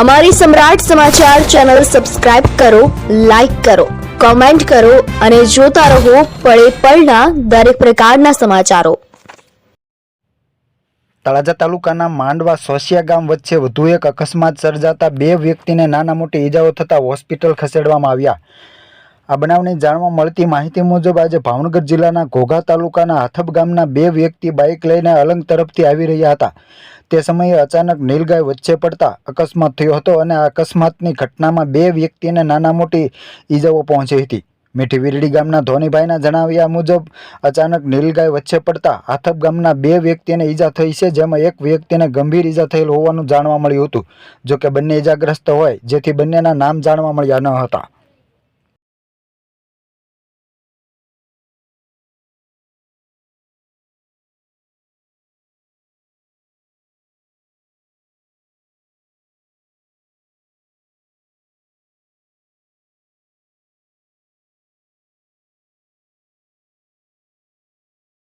અમારી Samrat Samachar channel subscribe કરો, like કરો, કોમેન્ટ કરો અને જોતા રહો પળે પળના દરેક પ્રકારના સમાચારો. તળાજા તાલુકાના માંડવા સોસિયા ગામ વચ્ચે વધુ એક અકસ્માત સર્જાતા બે વ્યક્તિને નાના મોટી ઈજાઓ થતાં હોસ્પિટલ ખસેડવામાં આવ્યા. આ બનાવની જાણવા મળતી માહિતી મુજબ આજે ભાવનગર જિલ્લાના ઘોઘા તાલુકાના હાથબ ગામના બે વ્યક્તિ બાઇક લઈને અલંગ તરફથી આવી રહ્યા હતા. તે સમયે અચાનક નીલગાય વચ્ચે પડતા અકસ્માત થયો હતો અને આ અકસ્માતની ઘટનામાં બે વ્યક્તિને નાના મોટી ઈજાઓ પહોંચી હતી. મીઠી વીરડી ગામના ધોનીભાઈના જણાવ્યા મુજબ, અચાનક નીલગાય વચ્ચે પડતા હાથબ ગામના બે વ્યક્તિને ઈજા થઈ છે, જેમાં એક વ્યક્તિને ગંભીર ઈજા થયેલ હોવાનું જાણવા મળ્યું હતું. જોકે બંને ઈજાગ્રસ્ત હોય, જેથી બંનેના નામ જાણવા મળ્યા ન હતા.